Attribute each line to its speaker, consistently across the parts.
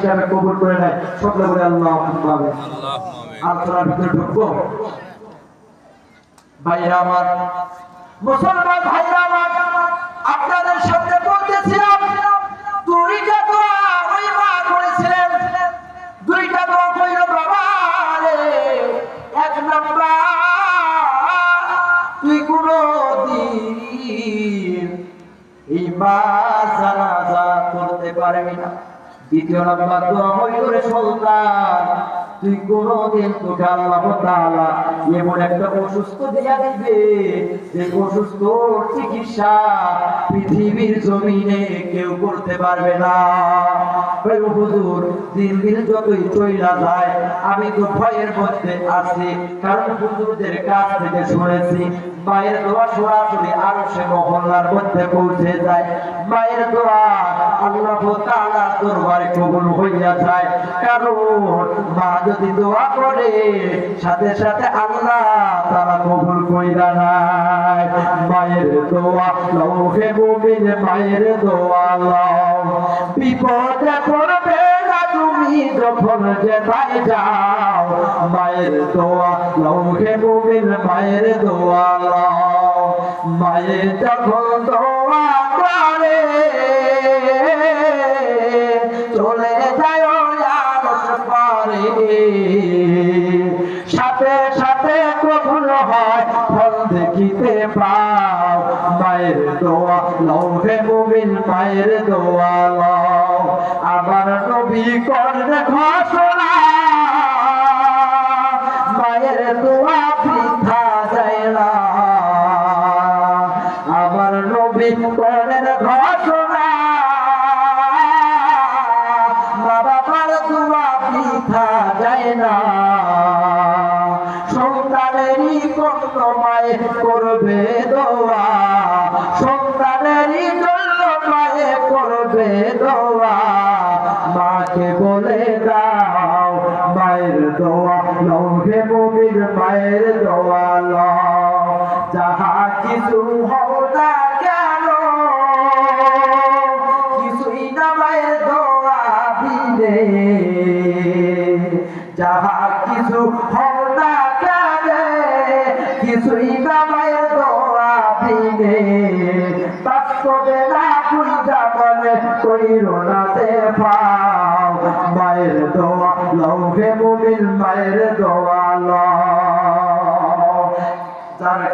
Speaker 1: হিসাবে কবুল করে নেয় সকলে বলে আল্লাহ। আলোচনার ভিতরে ঢুকবো ভাইরা আমার মুসলমান ভাইরা দ্বিতীয় নাম্বার দোয়া হইল রে সন্তান তুই কোনদিন তোকে আল্লাহ তাআলা এমন একটা অসুস্থ দিয়া দিবে যে অসুস্থ চিকিৎসা পৃথিবীর জমিনে কেউ করতে পারবে না। হুজুর, দিন দিন যতই চইলা যায়, আমি তো ভয়ের মধ্যে আছি, কারণ হুজুরদের কাছ থেকে শুনেছি, মায়ের দোয়া সরাসরি আরও সে মহল্লার মধ্যে পৌঁছে যায়। মায়ের দোয়া আল্লাহ তাআলা দরবারে কবুল হইয়া যায়, কারণ মা যদি দোয়া করে, সাথে সাথে আল্লাহ তাআলা কবুল কইরা নাই মায়ের দোয়া, লৌহে মুমিন মায়ের দোয়া লও। বিপদে পড়বে না তুমি যখন যেথায় যাও। মায়ের দোয়া, লৌহে মুমিন মায়ের দোয়া লও। মায়ের যখন দোয়া পাও মায়ের দোয়া লৌহে মুমিন মায়ের দোয়া লও। আবার নবী কর ঘোষণা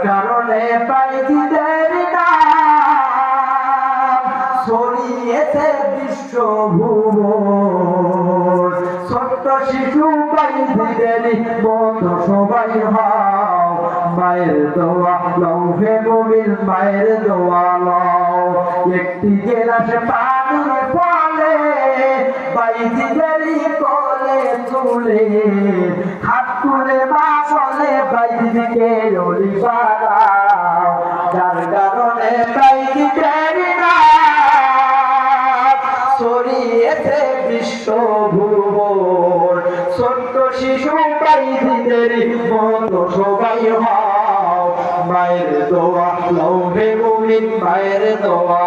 Speaker 1: কারণে পাইতিদের নাম ছড়িয়েছে বিশ্ব ভুবন ছোট্ট শিশু পাইতিদের মতো সবাই হও, মায়ের দোয়া লৌহে মুমিন, মায়ের দোয়া লও। একটি গেলাসে পানির ফলে বাইদিদেরই কলে তুলে হাত তুলে মা বলে বাইদিকে ছড়িয়েছে বিশ্ব ভুবন ছোট্ট শিশু বাইদিদের মতো সবাই হও। মায়ের দোয়া, লৌহে মুমিন, মায়ের দোয়া।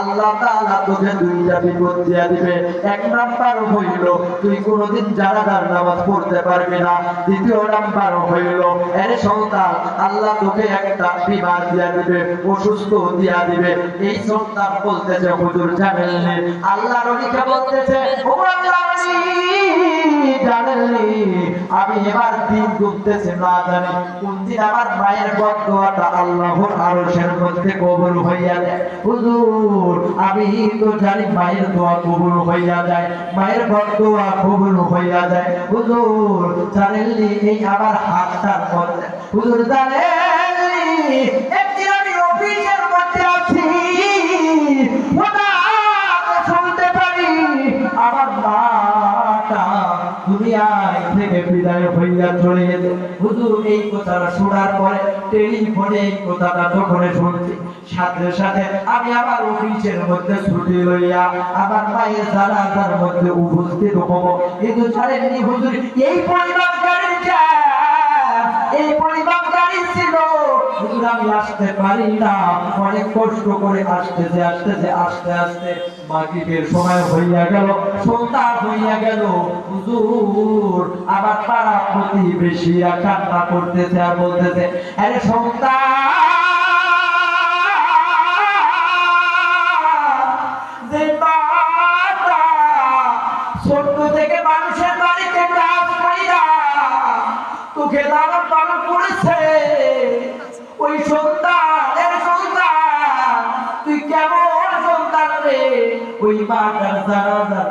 Speaker 1: আল্লাহ তাআলা তোকে দুইটা বিপদ দিয়া দিবে। এক নাম্বার হইল, তুই কোনোদিন জানাজার নামাজ পড়তে পারবি না। দ্বিতীয় নাম্বার হইল, এর সন্তান আল্লাহ তোকে একটা বিমার দিয়া দিবে। অসুস্থ দিয়া দিবে। এই সন্তান বলতেছে, হুজুর, জানেননি? আল্লাহ রলিকে বলতেছে, ও আল্লাহ জানেননি? আমি এবার দিন ডুবতেছে, না জানি কোন দিন আমার মায়ের বদ্ধটা আল্লাহর আরশের মধ্যে কবুল হইয়া যায়। হুজুর, আমি তো জানি মায়ের দোয়া কবুল হইয়া যায়, মায়ের বদদোয়া কবুল হইয়া যায়। হুজুর, জানেননি এই আমার হাতটার মধ্যে। হুজুর, জানেননি হইয়া চলে গেছে হুজুর, এই কথাটা শোনার পরে টেলিফোনে এই কথাটা যখন শুনছি। সাথে সাথে আমি আবার অফিসের মধ্যে ছুটি লইয়া আমার মায়ের জানাজার মধ্যে উপস্থিত হব। কিন্তু ছাড়েননি হুজুর, এই গাড়ির এই গাড়ি ছিল। আমি আসতে পারি না অনেক কষ্ট করে আসতেছে আসতেছে, আস্তে আস্তে মাগরিবের সময় হইয়া গেল সন্ধ্যা হইয়া গেল। হুজুর, আবার তারা প্রতিবেশীরা কান্না করতেছে আর বলতেছে, আরে সন্তান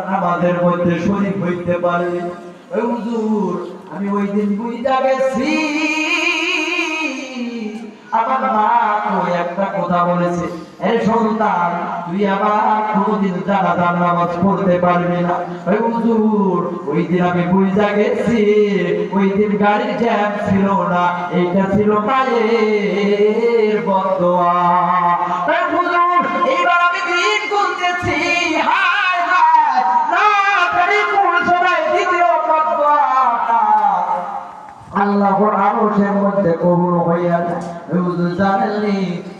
Speaker 1: নামাজের মধ্যে শরীর হইতে পারে। হুজুর, আমি ওই দিন বুঝতে গেছি। আমার মা তো একটা কথা বলেছে সন্তান, তুই আবার কোনোদিন নামাজ পড়তে পারবি না। ওই হুজুর, ওই দিন আমি বুঝতে গেছি, ওই দিন গাড়ির ছিল না, এইটা ছিল বদোয়া। হুজুর, এইবার আমি দিন কবুল হইয়া যায় জানলি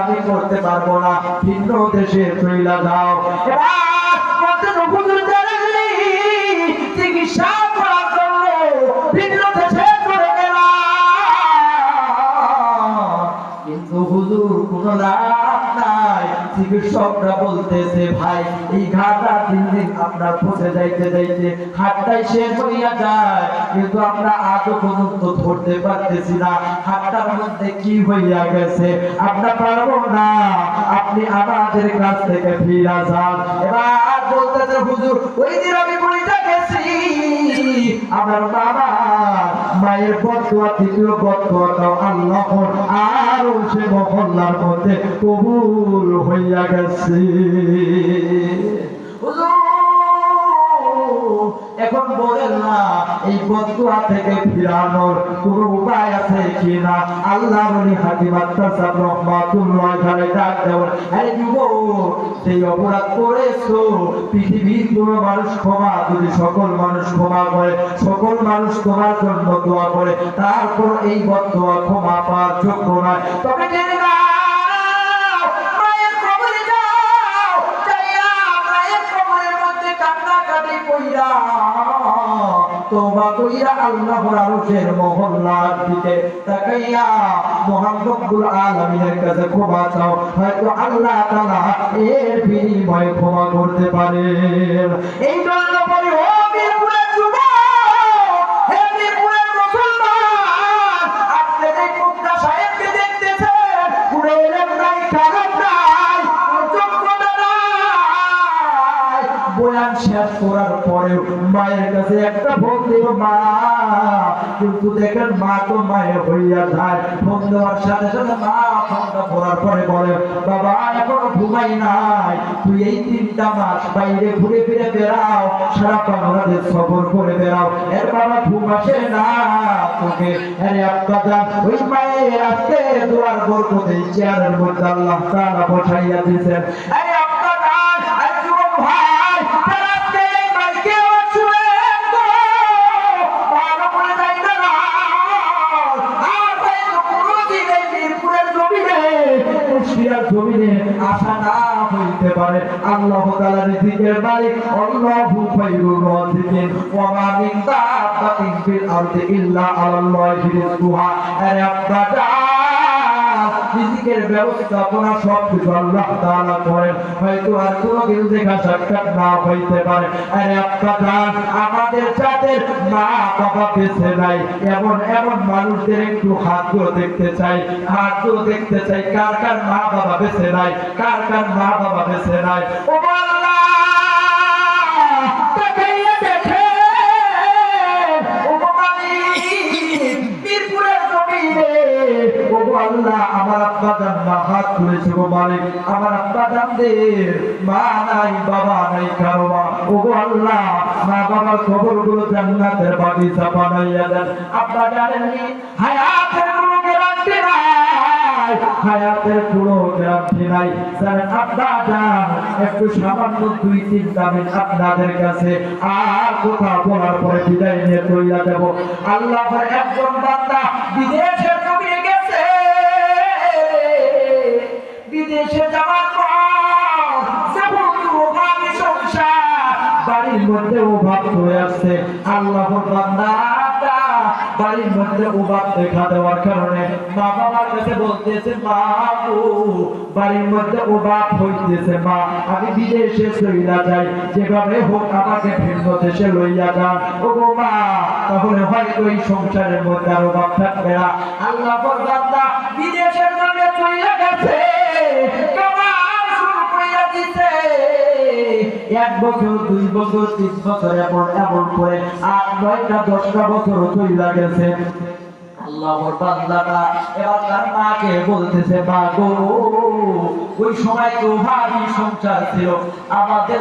Speaker 1: আমি করতে পারব না। ভিন্ন দেশে চইলা যাও। এবার চিকিৎসকরা বলতেছে, ভাই, এই ঘাটা দিন আপনার যাইতে যাইতে হাতটাই শেষ হইয়া যায়। কিন্তু আমরা আজও পর্যন্ত ধরতে পারতেছি না। হাতটার মধ্যে কি হইয়া গেছে আমরা না। আপনি আমাদের কাছ থেকে ফিরা যান। এবার বলতেছে হুজুর, ওই দিন আমি গেছি। আমার বাবা মায়ের বদুয়া বদুয়াটাও আল্লাহর আর সে মহল্লার মধ্যে কবুল হইয়া এখন বলেন না, এই থেকে ফিরানোর কোন উপায় আছে আল্লাহ হাকিম সেই অপরাধ করেছ? পৃথিবীর কোন মানুষ ক্ষমা, যদি সকল মানুষ ক্ষমা করে, সকল মানুষ তোমার জন্য দোয়া করে, তারপর এই বদুয়া ক্ষমা পাওয়ার যোগ্য নয়। তবে তোবা কইরা আল্লাহর আরশের মহল্লার দিকে তাকাইয়া মহান আলামিনের কাছে ক্ষমা চাও। হয়তো আল্লাহ তাআলা এর বিনিময়ে ক্ষমা করতে পারে এই জন্য বলি করার পরেও মায়ের কাছে একটা ফোন দিল মা। কিন্তু দেখেন মা তো মায়ের হইয়া যায়। ফোন দেওয়ার সাথে সাথে মা ফোনটা করার পরে বলে, বাবা, এখনও ঘুমাই নাই। তুই এই তিনটা মাস বাইরে ঘুরে ফিরে বেড়াও। সারা বাংলাদেশ সফর করে বেড়াও। এর বাবা ঘুম আসে না তোকে। আরে আব্বা ওই মায়ের আজকে দুয়ার বরকতে চেয়ারের মধ্যে আল্লাহ তাআলা বসাইয়া দিয়েছেন। আরে আশা না হইতে পারে। আল্লাহ তাআলার রিজিকের মালিক, আল্লাহু খায়রুর রাজিকিন ওয়া মা মিন দাব্বাতিন ফিল আরদি ইল্লা আলাল্লাহি রিজকুহা। আরে আব্বা রিজিকের ব্যবস্থাপনা সব কিছু আল্লাহ তাআলা করেন। হয়তো আর কোনো দিন দেখা সাক্ষাৎ না হইতে পারে। আরে জান, আমাদের যাদের মা বাবা বেঁচে নাই। এমন এমন মানুষদের একটু হাতগুলো দেখতে চাই। হাতগুলো দেখতে চাই, কার কার মা বাবা বেঁচে নাই, কার কার মা বাবা বেঁচে নাই। ও আল্লাহ আল্লাহ আমার আব্বা জান মা হাত তুলেছে গো মালিক। আমার আব্বা জানদের মা নাই, বাবা নাই কারও মা ও গো আল্লাহ, মা বাবার খবরগুলো জান্নাতের বাগিচা বানাইয়া দেন। আব্বা জানেননি হায়াতের কোনো গ্যারান্টি নাই, হায়াতের কোনো গ্যারান্টি নাই। স্যার, আব্বা জান, একটু সামান্য দুই তিনটা মিনিট আপনাদের কাছে আর কোথাও বলার পরে বিদায় নিয়ে চলিয়া দেব আল্লাহ, একজন বান্দা বিদেশে যাওয়ার মধ্যে অভাব হয়ে বাড়ির মধ্যে দেখা দেওয়ার কারণে মা বাবার কাছে বলতেছে গো, বাড়ির মধ্যে হইতেছে মা। আমি বিদেশে যাই। যেভাবে হোক আমাকে ভিন্ন দেশে লইয়া যান। ও মা, তাহলে হয়তো এই সংসারের মধ্যে আর অভাব থাকবে না। আল্লাহ বিদেশের গেছে। এক বছর, দুই বছর, তিন বছর এমন এমন করে আট, নয়টা, দশটা বছর গেছে। তো আমাদের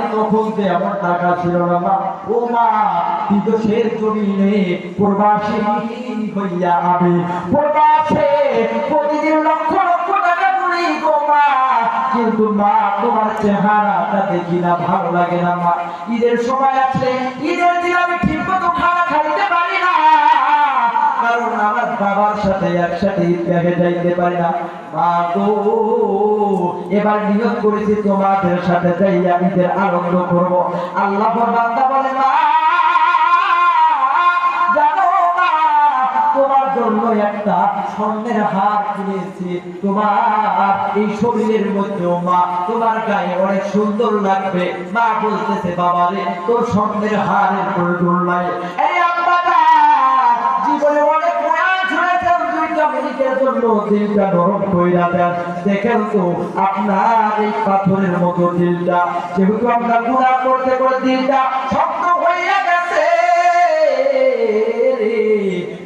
Speaker 1: এমন টাকা ছিল না, মা। ও মা বিদেশের জমিনে প্রবাসী হইয়া আমি প্রবাসে কিন্তু মা, তোমার চেহারাটা দেখি না, ভালো লাগে না মা ঈদের সময় আছে ঈদের দিন আমি ঠিক মতো খাইতে পারি না। এবার করেছি, তোমাদের সাথে আনন্দ করব। আল্লাহ বান্দা বলে, মা একটা স্বর্ণের হার কিনেছি। তোমার এই শরীরের মধ্যেও মা, তোমার গায়ে অনেক সুন্দর লাগবে। মা বলতেছে বাবা রে তোর স্বর্ণের হারের প্রয়োজন নাই। আপনার এই পাথরের মতো দিলটা। যেহেতু আমরা গুণা করতে করে দিলটা শক্ত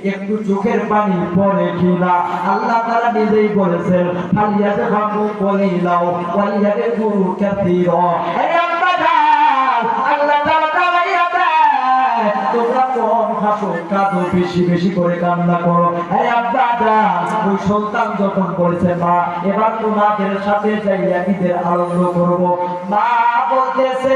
Speaker 1: একটু চোখের পানি পরে কিনা আল্লাহ তারা নিজেই বলেছেন ফালিয়াতে গুরু তোমরা কম হাসো, কাঁদো, বেশি বেশি করে যখন মা, এবার সাথে যাইয়া ঈদের আনন্দ করব। মা বলতেছে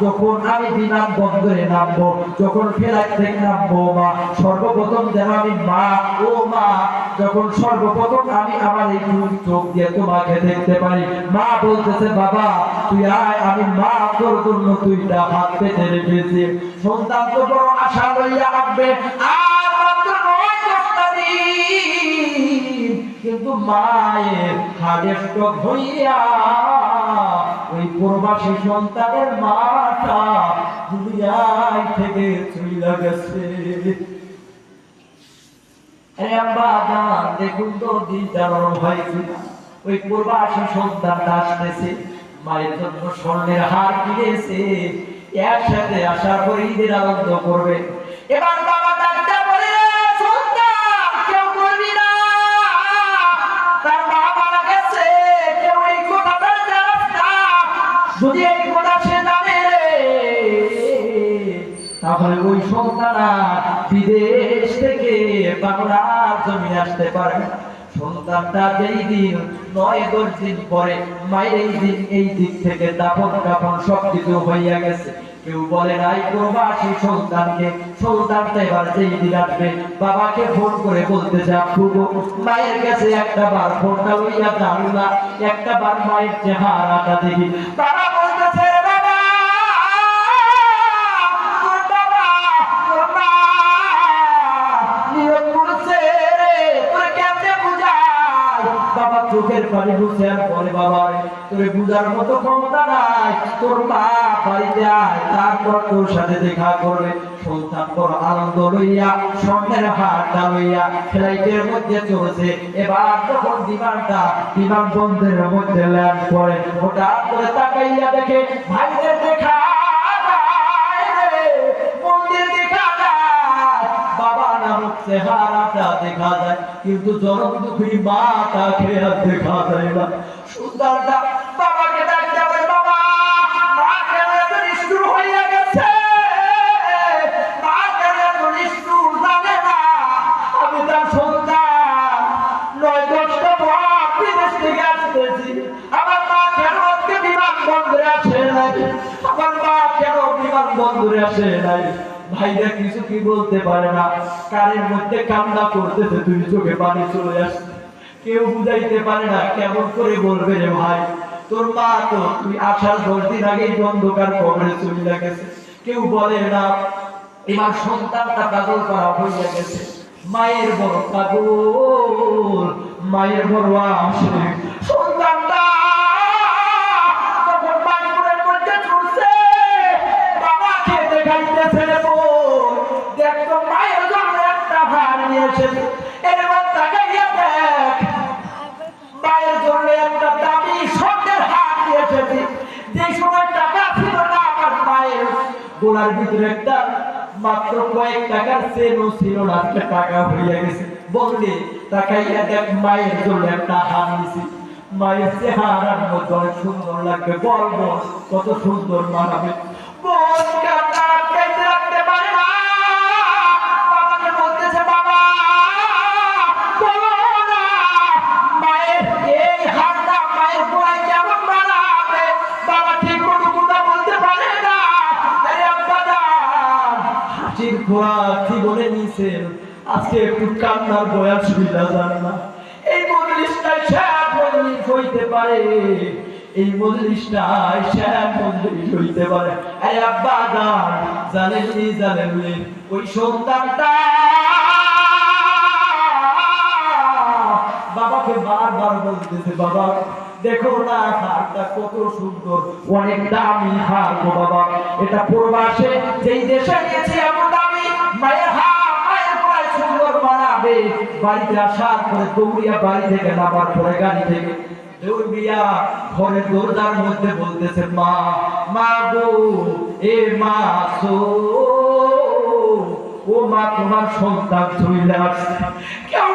Speaker 1: যখন আমি বিমান বন্দরে নামবো, যখন ফেরাক থেকে নামবো, মা, সর্বপ্রথম যেন আমি মা, ও মা, যখন সর্বপ্রথম আমি আমার এই দুই চোখ দিয়ে তোমাকে দেখতে পারি, মা বলতেছে, বাবা, তুই আয়, আমি মা তোর জন্য দুইটা হাত পেতে রেখেছি। সন্তান তো বড় আশা লইয়া আসবে আর মাত্র নয় দশটা দিন। কিন্তু মায়ের হাড়ের স্টক হইয়া ওই প্রবাসী সন্তানের দুনিয়ায় থেকে চলে গেছে। তো একসাথে পরে ঈদের আনন্দ করবে। এবার বাবা ওই সন্তান বিদেশ থেকে বাংলার জমি আসতে পারে। সন্তানটা যেই দিন নয় দশ দিন পরে মায়ের এই দিন এই দিক থেকে দাপন কাপন হইয়া গেছে। কেউ বলে নাই প্রবাসী সন্তানকে সন্তানটা এবার যেই দিন আসবে বাবাকে ফোন করে বলতে যা গো, মায়ের কাছে একটা বার ফোনটা জানো না। একটা বার মায়ের চেহারাটা দেখি। পানি বুঝে আর বলে বাবা, তোরে বুঝার মতো ক্ষমতা নাই। তোর মা বাড়িতে আয়, তারপর তোর সাথে দেখা করবে সন্তান তোর আনন্দ লইয়া স্বর্ণের লইয়া ফ্লাইটের মধ্যে এবার যখন বিমানটা, বিমান বন্ধের মধ্যে ল্যান্ড করে, হঠাৎ করে তাকাইয়া দেখে, ভাইদের দেখা মন্দির দেখা যায়। বাবা নামক চেহারাটা দেখা যায়। কিন্তু জনম দুঃখী মাটাকে আর দেখা যায় না। সুন্দরটা বাবাকে মা কেন মা না? আমার মা কেন আজকে বিমান বন্দরে আসে নাই? আমার মা কেন বিমান বন্দরে আসে নাই? ভাইরা কিছু কি বলতে পারে না? কারের মধ্যে কান্না করতেছে, তুই চোখে পানি চলে আসছে। কেউ বুঝাইতে পারে না, কেমন করে বলবে রে ভাই? তোর মা তো, তুই আসার দশ দিন আগেই অন্ধকার কবরে চলে গেছে। কেউ বলে না, এবার সন্তানটা পাগল করা হইয়া গেছে। মায়ের বড় পাগল, মায়ের বড় আসে গোলার ভিতরে একটা মাত্র কয়েক টাকার সেনও ছিল না টাকা হইয়া গেছে। বললে, তাকাইয়া দেখ, মায়ের জন্য একটা হার নিছি। মায়ের চেহারার অনেক সুন্দর লাগবে বলব বল, কত সুন্দর মানাবে। আজকে একটু কান্নার যান না। এই শ্যাম হইতে পারে। এই শ্যাম হইতে পারে। আরে আব্বা যান জানেন জানেন ওই সন্তানটা বাবাকে বারবার বলতেছে, বাবা, দেখো না, হারটা কত সুন্দর, অনেক দামি হার গো বাবা। এটা প্রবাসে যেই দেশে গেছে, এমন দামি মায়ের বানাবে বাড়িতে আসার পরে দৌড়িয়া বাড়ি থেকে নামার পরে গাড়ি থেকে দৌড়িয়া মধ্যে বলতেছে, মা মা গো, এ মা সো ও মা, তোমার সন্তান চলে আসছে। কেউ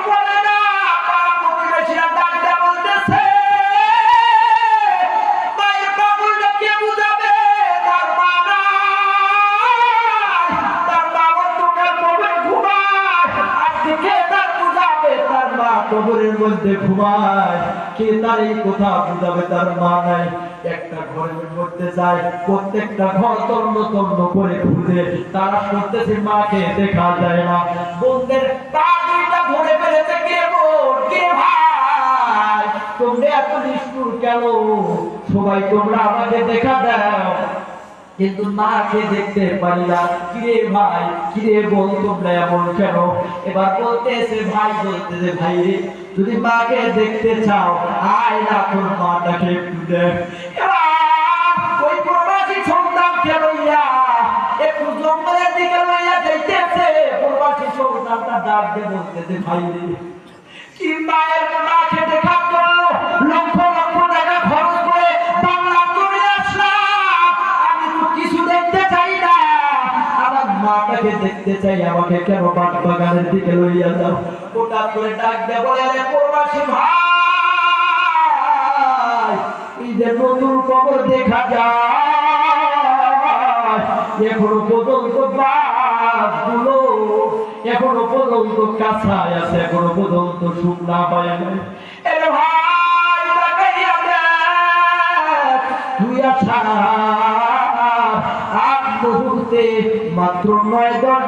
Speaker 1: মধ্যে ঘুমায়, কে তার কথা বুঝাবে তার মা নাই। একটা ঘরের মধ্যে যায়, প্রত্যেকটা ঘর তন্ন তন্ন করে খুঁজে। তারা করতেছে মাকে দেখা যায় না। বোনদের পা দুইটা ধরে ফেলেছে কে বোন কে ভাই? তোমরা এত নিষ্ঠুর কেন? সবাই তোমরা আমাকে দেখা দাও। কিন্তু মাকে দেখতে পারি না। কিরে ভাই, কিরে বোন, তোমরা এমন কেন? এবার বলতেছে, ভাই বলতেছে, ভাই রে, যদি মাকে দেখতে চাও, আয় না তোর মাটাকে একটু দেখ। ওই প্রবাসী সন্তানকে লইয়া একটু কি মায়ের মাকে দেখা দেখতে চাই, আমাকে কেন বাট বাগানের দিকে লইয়া যাও? হঠাৎ করে ডাক দেব বলে, আরে প্রবাসী ভাই, এই যে নতুন কবর দেখা যায়, এখনও পর্যন্ত বাসগুলো এখনও পর্যন্ত কাঁচায় আছে, এখনও পর্যন্ত শুকনা হয় নাই। এর তুই আছা মুহূর্তে মাত্র নয়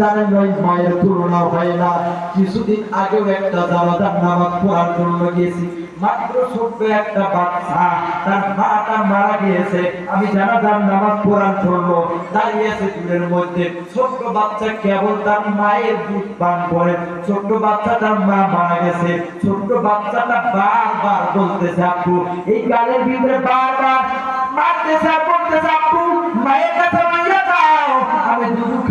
Speaker 1: জানেন ওই মায়ের তুলনা হয় না। কিছুদিন আগেও একটা নামাজ পড়ার জন্য মাত্র ছোট্ট মারা গিয়েছে। আমি গেছে। ছোট্ট বাচ্চাটা বারবার বলতেছে আপু এই গালের ভিতরে বারবার মারতেছে মায়ের কাছে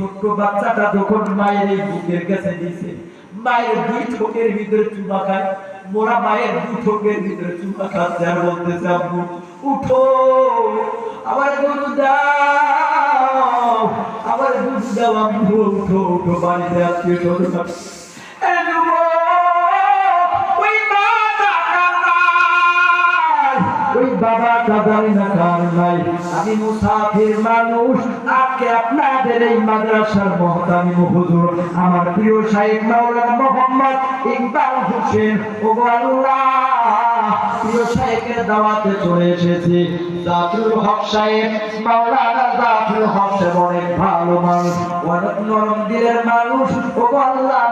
Speaker 1: ছোট্ট বাচ্চাটা যখন মায়ের বুকের কাছে দিছে, মায়ের দুই ঠোকের ভিতরে চুমা খায়, মোরা মায়ের দুই ঠোকের ভিতরে চুমা খাচ্ছে আর বলতেছে আব্বু উঠো, আমার দুধ দাও, আমার দুধ দাও আব্বু উঠো উঠো, বাড়িতে আজকে স্বজন বাবা দাদারি না কার নাই। আমি মুসাফির মানুষ, আজকে আপনাদের এই মাদ্রাসার মহতামি হুজুর, আমার প্রিয় সাহেব মাওলানা মোহাম্মদ ইকবাল হোসেন। ও আল্লাহ, প্রিয় সাহেবের দাওয়াতে চলে এসেছি। জাফরুল হক সাহেব, মাওলানা জাফরুল হক সাহেব অনেক ভালো মানুষ, অনেক নরম দিলের মানুষ। ও আল্লাহ